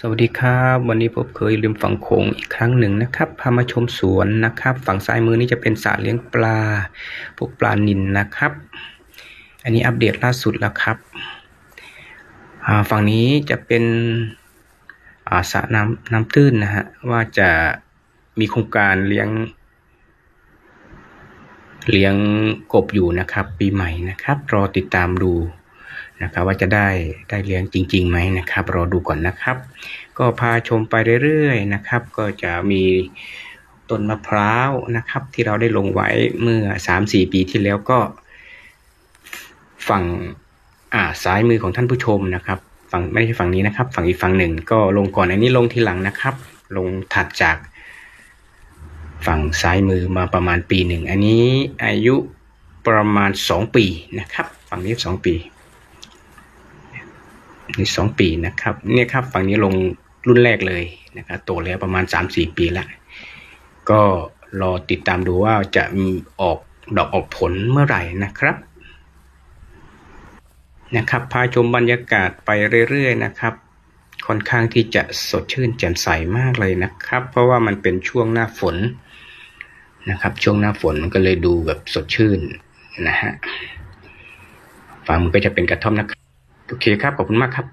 สวัสดีครับวันนี้พบเคยริมฝั่งโขงอีกครั้งหนึ่งนะครับพามาชมสวนนะครับ ฝั่งซ้ายมือนี้จะเป็นสระเลี้ยงปลาพวกปลานิลนะครับ อันนี้อัปเดตล่าสุดแล้วครับฝั่งนี้จะเป็นสระน้ำน้ำตื้นนะฮะว่าจะมีโครงการเลี้ยง เลี้ยงกบอยู่นะครับ ปีใหม่นะครับ รอติดตามดู นะครับว่าจะได้ได้เลี้ยงจริงๆไหมนะครับรอดูก่อนนะครับ ก็พาชมไปเรื่อยๆนะครับ ก็จะมีต้นมะพร้าวนะครับ ที่เราได้ลงไว้เมื่อ 3-4 ปีที่แล้วก็ ฝั่งอ่าซ้ายมือของท่านผู้ชมนะครับ ฝั่งไม่ใช่ฝั่งนี้นะครับ ฝั่งอีกฝั่งหนึ่งก็ลงก่อนอันนี้ลงทีหลังนะครับ ลงถัดจาก ฝั่งซ้ายมือมาประมาณปีหนึ่งอันนี้อายุประมาณสองปีนะครับ ฝั่งนี้สอ งปีนี่สองปีนะครับเนี่ยครับฝั่งนี้ลงรุ่นแรกเลยนะครับโตแล้วประมาณสามสี่ปีละก็รอติดตามดูว่าจะมีออกดอกออกผลเมื่อไหร่นะครับนะครับพาชมบรรยากาศไปเรื่อยๆนะครับ ค่อนข้างที่จะสดชื่นแจ่มใสมากเลยนะครับ เพราะว่ามันเป็นช่วงหน้าฝนนะครับ ช่วงหน้าฝนมันก็เลยดูแบบสดชื่นนะฮะฝั่งมันก็จะเป็นกระท่อมนะครับ เคครับ ขอบคุณมากครับ